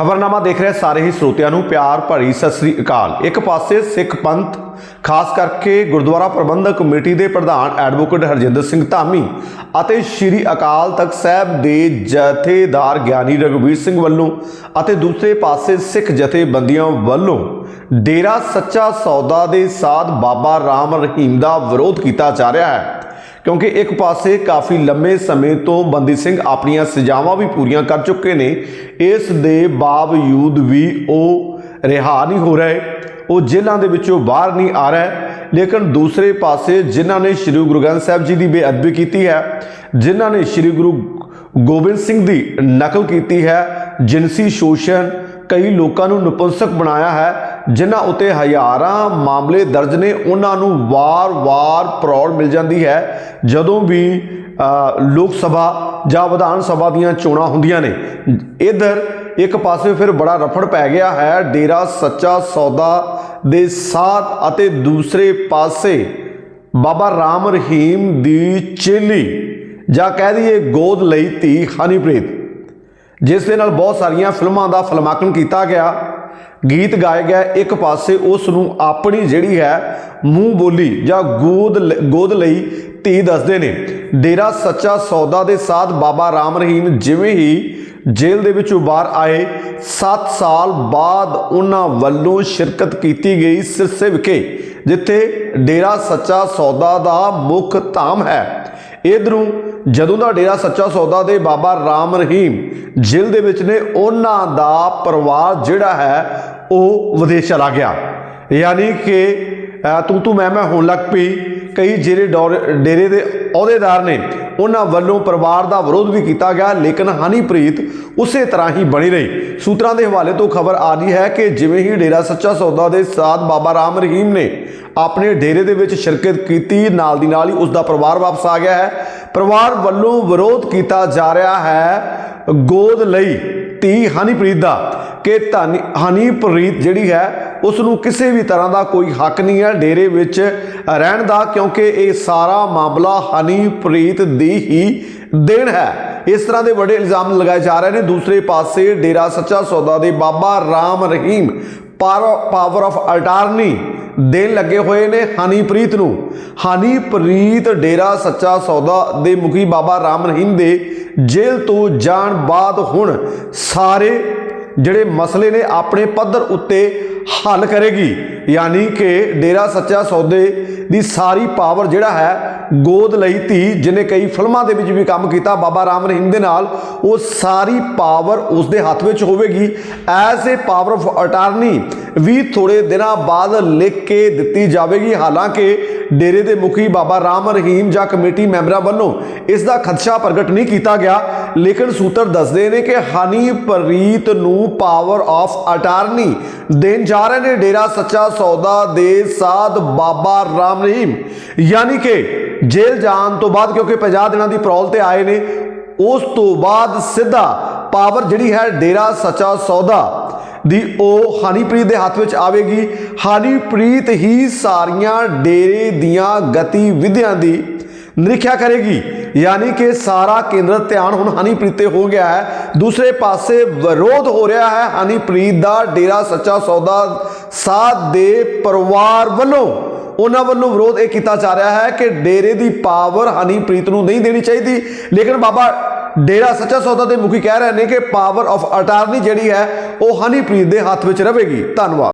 ਖਬਰਨਾਮਾ ਦੇਖ ਰਹੇ ਸਾਰੇ ਹੀ ਸਰੋਤਿਆਂ ਨੂੰ ਪਿਆਰ ਭਰੀ ਸਤਿ ਸ੍ਰੀ ਅਕਾਲ। ਇੱਕ ਪਾਸੇ ਸਿੱਖ ਪੰਥ, ਖਾਸ ਕਰਕੇ ਗੁਰਦੁਆਰਾ ਪ੍ਰਬੰਧਕ ਕਮੇਟੀ ਦੇ ਪ੍ਰਧਾਨ ਐਡਵੋਕੇਟ ਹਰਜਿੰਦਰ ਸਿੰਘ ਧਾਮੀ ਅਤੇ ਸ੍ਰੀ ਅਕਾਲ ਤਖਤ ਸਾਹਿਬ ਦੇ ਜਥੇਦਾਰ ਗਿਆਨੀ ਰਘਵੀਰ ਸਿੰਘ ਵੱਲੋਂ ਅਤੇ ਦੂਸਰੇ ਪਾਸੇ ਸਿੱਖ ਜਥੇਬੰਦੀਆਂ ਵੱਲੋਂ ਡੇਰਾ ਸੱਚਾ ਸੌਦਾ ਦੇ ਸਾਧ ਬਾਬਾ ਰਾਮ ਰਹੀਮ ਦਾ ਵਿਰੋਧ ਕੀਤਾ ਜਾ ਰਿਹਾ ਹੈ। ਕਿਉਂਕਿ ਇੱਕ ਪਾਸੇ ਕਾਫੀ ਲੰਮੇ ਸਮੇਂ ਤੋਂ ਬੰਦੀ ਸਿੰਘ ਆਪਣੀਆਂ ਸਜ਼ਾਵਾਂ ਵੀ ਪੂਰੀਆਂ ਕਰ ਚੁੱਕੇ ਨੇ, ਇਸ ਦੇ ਬਾਵਜੂਦ ਵੀ ਉਹ ਰਿਹਾ ਨਹੀਂ ਹੋ ਰਹੇ। ਉਹ ਜੇਲ੍ਹਾਂ ਦੇ ਵਿੱਚੋਂ ਬਾਹਰ ਨਹੀਂ ਆ ਰਿਹਾ, ਲੇਕਿਨ ਦੂਸਰੇ ਪਾਸੇ ਜਿਨ੍ਹਾਂ ਨੇ ਸ੍ਰੀ ਗੁਰੂ ਗ੍ਰੰਥ ਸਾਹਿਬ ਜੀ ਦੀ ਬੇਅਦਬੀ ਕੀਤੀ ਹੈ, ਜਿਨ੍ਹਾਂ ਨੇ ਸ੍ਰੀ ਗੁਰੂ ਗੋਬਿੰਦ ਸਿੰਘ ਦੀ ਨਕਲ ਕੀਤੀ ਹੈ, ਜਿਨਸੀ ਸ਼ੋਸ਼ਣ ਕਈ ਲੋਕਾਂ ਨੂੰ ਨਪੁੰਸਕ ਬਣਾਇਆ ਹੈ ਜਿਨ੍ਹਾਂ ਉਤੇ ਹਜ਼ਾਰਾਂ ਮਾਮਲੇ ਦਰਜ ਨੇ, ਉਹਨਾਂ ਨੂੰ ਵਾਰ-ਵਾਰ ਪਰੌੜ ਮਿਲ ਜਾਂਦੀ ਹੈ। ਜਦੋਂ ਵੀ ਲੋਕ ਸਭਾ ਜਾਂ ਵਿਧਾਨ ਸਭਾ ਦੀਆਂ ਚੋਣਾਂ ਹੁੰਦੀਆਂ ਨੇ, ਇਧਰ ਇੱਕ ਪਾਸੇ ਫਿਰ ਬੜਾ ਰਫੜ ਪੈ ਗਿਆ ਹੈ, ਡੇਰਾ ਸੱਚਾ ਸੌਦਾ ਦੇ ਸਾਥ ਅਤੇ ਦੂਸਰੇ ਪਾਸੇ ਬਾਬਾ ਰਾਮ ਰਹੀਮ ਦੀ ਚੇਲੀ, ਜਾਂ ਕਹਿ ਦਈਏ ਗੋਦ ਲਈ ਧੀ ਹਨੀਪ੍ਰੀਤ, ਜਿਸ ਦੇ ਨਾਲ ਬਹੁਤ ਸਾਰੀਆਂ ਫਿਲਮਾਂ ਦਾ ਫਲਮਾਕਣ ਕੀਤਾ ਗਿਆ। ਗੀਤ ਗਾਏ ਗਏ ਇੱਕ ਪਾਸੇ ਉਸ ਨੂੰ ਆਪਣੀ ਜਿਹੜੀ ਹੈ ਮੂੰਹ ਬੋਲੀ ਜਾਂ ਗੋਦ ਗੋਦ ਲਈ ਧੀ ਦੱਸਦੇ ਨੇ। ਡੇਰਾ ਸੱਚਾ ਸੌਦਾ ਦੇ ਸਾਥ ਬਾਬਾ ਰਾਮ ਰਹੀਮ ਜਿਵੇਂ ਹੀ ਜੇਲ੍ਹ ਦੇ ਵਿੱਚੋਂ ਬਾਹਰ ਆਏ 7 ਸਾਲ ਬਾਅਦ ਉਹਨਾਂ ਵੱਲੋਂ ਸ਼ਿਰਕਤ ਕੀਤੀ ਗਈ ਸਿਰਸੇ ਵਿਖੇ, ਜਿੱਥੇ ਡੇਰਾ ਸੱਚਾ ਸੌਦਾ ਦਾ ਮੁੱਖ ਧਾਮ ਹੈ। ਇਧਰੋਂ ਜਦੋਂ ਦਾ ਡੇਰਾ ਸੱਚਾ ਸੌਦਾ ਦੇ ਬਾਬਾ ਰਾਮ ਰਹੀਮ ਜੇਲ੍ਹ ਦੇ ਵਿੱਚ ਨੇ, ਉਹਨਾਂ ਦਾ ਪਰਿਵਾਰ ਜਿਹੜਾ ਹੈ ਉਹ ਵਿਦੇਸ਼ ਚਲਾ ਗਿਆ। ਯਾਨੀ ਕਿ ਤੂੰ ਤੂੰ ਮੈਂ ਮੈਂ ਹੋਣ ਲੱਗ ਪਈ। ਕਈ ਜਿਹੜੇ ਡੌਰ- ਡੇਰੇ ਦੇ ਅਹੁਦੇਦਾਰ ਨੇ, ਉਹਨਾਂ ਵੱਲੋਂ ਪਰਿਵਾਰ ਦਾ ਵਿਰੋਧ ਵੀ ਕੀਤਾ ਗਿਆ, ਲੇਕਿਨ ਹਨੀਪ੍ਰੀਤ ਉਸੇ ਤਰ੍ਹਾਂ ਹੀ ਬਣੀ ਰਹੀ। ਸੂਤਰਾਂ ਦੇ ਹਵਾਲੇ ਤੋਂ ਖਬਰ ਆ ਰਹੀ ਹੈ ਕਿ ਜਿਵੇਂ ਹੀ ਡੇਰਾ ਸੱਚਾ ਸੌਦਾ ਦੇ ਸਾਥ ਬਾਬਾ ਰਾਮ ਰਹੀਮ ਨੇ ਆਪਣੇ ਡੇਰੇ ਦੇ ਵਿੱਚ ਸ਼ਿਰਕਤ ਕੀਤੀ, ਨਾਲ ਦੀ ਨਾਲ ਹੀ ਉਸ ਦਾ ਪਰਿਵਾਰ ਵਾਪਸ ਆ ਗਿਆ ਹੈ। ਪਰਿਵਾਰ ਵੱਲੋਂ ਵਿਰੋਧ ਕੀਤਾ ਜਾ ਰਿਹਾ ਹੈ ਗੋਦ ਲਈ। ਧੀ ਹਨੀਪ੍ਰੀਤ ਦਾ ਕਿ ਧਨੀ ਹਨੀਪ੍ਰੀਤ ਜਿਹੜੀ ਹੈ ਉਸ ਨੂੰ ਕਿਸੇ ਵੀ ਤਰ੍ਹਾਂ ਦਾ ਕੋਈ ਹੱਕ ਨਹੀਂ ਹੈ ਡੇਰੇ ਵਿੱਚ ਰਹਿਣ ਦਾ, ਕਿਉਂਕਿ ਇਹ ਸਾਰਾ ਮਾਮਲਾ ਹਨੀਪ੍ਰੀਤ ਦੀ ਹੀ ਦੇਣ ਹੈ। ਇਸ ਤਰ੍ਹਾਂ ਦੇ ਵੱਡੇ ਇਲਜ਼ਾਮ ਲਗਾਏ ਜਾ ਰਹੇ ਨੇ। ਦੂਸਰੇ ਪਾਸੇ ਡੇਰਾ ਸੱਚਾ ਸੌਦਾ ਦੇ Baba Ram Rahim power of attorney ਦੇਣ ਲੱਗੇ ਹੋਏ ਨੇ ਹਨੀਪ੍ਰੀਤ ਨੂੰ। ਹਨੀਪ੍ਰੀਤ ਡੇਰਾ ਸੱਚਾ ਸੌਦਾ ਦੇ ਮੁਖੀ ਬਾਬਾ ਰਾਮ ਰਹੀਮ ਦੇ ਜੇਲ੍ਹ ਤੋਂ ਜਾਣ ਬਾਅਦ ਹੁਣ ਸਾਰੇ ਜਿਹੜੇ ਮਸਲੇ ਨੇ ਆਪਣੇ ਪੱਧਰ ਉੱਤੇ ਹੱਲ ਕਰੇਗੀ। ਯਾਨੀ ਕਿ ਡੇਰਾ ਸੱਚਾ ਸੌਦੇ ਦੀ ਸਾਰੀ ਪਾਵਰ ਜਿਹੜਾ ਹੈ, ਗੋਦ ਲਈ ਧੀ ਜਿਹਨੇ ਕਈ ਫਿਲਮਾਂ ਦੇ ਵਿੱਚ ਵੀ ਕੰਮ ਕੀਤਾ, ਬਾਬਾ ਰਾਮ ਰਹੀਮ ਦੇ ਨਾਲ, ਉਹ ਸਾਰੀ ਪਾਵਰ ਉਸ ਦੇ ਹੱਥ ਵਿੱਚ ਹੋਵੇਗੀ। S A power of attorney ਵੀ ਥੋੜੇ ਦਿਨਾਂ ਬਾਅਦ ਲਿਖ ਕੇ ਦਿੱਤੀ ਜਾਵੇਗੀ। ਹਾਲਾਂਕਿ ਡੇਰੇ ਦੇ ਮੁਖੀ ਬਾਬਾ ਰਾਮ ਰਹੀਮ ਜਾਂ ਕਮੇਟੀ ਮੈਂਬਰਾਂ ਵੱਲੋਂ ਇਸ ਦਾ ਖਦਸ਼ਾ ਪ੍ਰਗਟ ਨਹੀਂ ਕੀਤਾ ਗਿਆ। ਲੇਕਿਨ ਸੂਤਰ ਦੱਸਦੇ ਨੇ ਕਿ ਹਨੀਪ੍ਰੀਤ ਨੂੰ ਪਾਵਰ ਆਫ ਅਟਾਰਨੀ ਦੇਣ ਜਾ ਰਹੇ ਨੇ ਡੇਰਾ ਸੱਚਾ ਸੌਦਾ ਦੇ ਸਾਧ ਬਾਬਾ ਰਾਮ ਰਹੀਮ। ਯਾਨੀ ਕਿ ਜੇਲ੍ਹ ਜਾਣ ਤੋਂ ਬਾਅਦ ਕਿਉਂਕਿ 50 ਦਿਨਾਂ ਦੀ ਪ੍ਰੋਲ ਤੇ ਆਏ ਨੇ, ਉਸ ਤੋਂ ਬਾਅਦ ਸਿੱਧਾ ਪਾਵਰ ਜਿਹੜੀ ਹੈ, ਡੇਰਾ ਸੱਚਾ ਸੌਦਾ ਦੀ ਉਹ ਹਨੀਪ੍ਰੀਤ ਦੇ ਹੱਥ ਵਿੱਚ ਆਵੇਗੀ। ਹਨੀਪ੍ਰੀਤ ਹੀ ਸਾਰੀਆਂ ਡੇਰੇ ਦੀਆਂ ਗਤੀਵਿਧੀਆਂ ਦੀ ਨਿਰੀਖਿਆ ਕਰੇਗੀ। ਯਾਨੀ ਕਿ ਸਾਰਾ ਕੇਂਦਰ ਧਿਆਨ ਹੁਣ ਹਨੀਪ੍ਰੀਤ ਤੇ ਹੋ ਗਿਆ ਹੈ। ਦੂਸਰੇ ਪਾਸੇ ਵਿਰੋਧ ਹੋ ਰਿਹਾ ਹੈ। ਹਨੀਪ੍ਰੀਤ ਦਾ ਡੇਰਾ ਸੱਚਾ ਸੌਦਾ ਸਾਧ ਦੇ ਪਰਿਵਾਰ ਵੱਲੋਂ। ਉਹਨਾਂ ਵੱਲੋਂ ਵਿਰੋਧ ਇਹ ਕੀਤਾ ਜਾ ਰਿਹਾ ਹੈ ਕਿ ਡੇਰੇ ਦੀ ਪਾਵਰ ਹਨੀਪ੍ਰੀਤ ਨੂੰ ਨਹੀਂ ਦੇਣੀ ਚਾਹੀਦੀ। ਲੇਕਿਨ ਬਾਬਾ ਡੇਰਾ ਸੱਚਾ ਸੌਦਾ ਦੇ ਮੁਖੀ ਕਹਿ ਰਹੇ ਨੇ ਕਿ ਪਾਵਰ ਆਫ ਅਟਾਰਨੀ ਜਿਹੜੀ ਹੈ, ਉਹ ਹਨੀਪ੍ਰੀਤ ਦੇ ਹੱਥ ਵਿੱਚ ਰਹੇਗੀ। ਧੰਨਵਾਦ।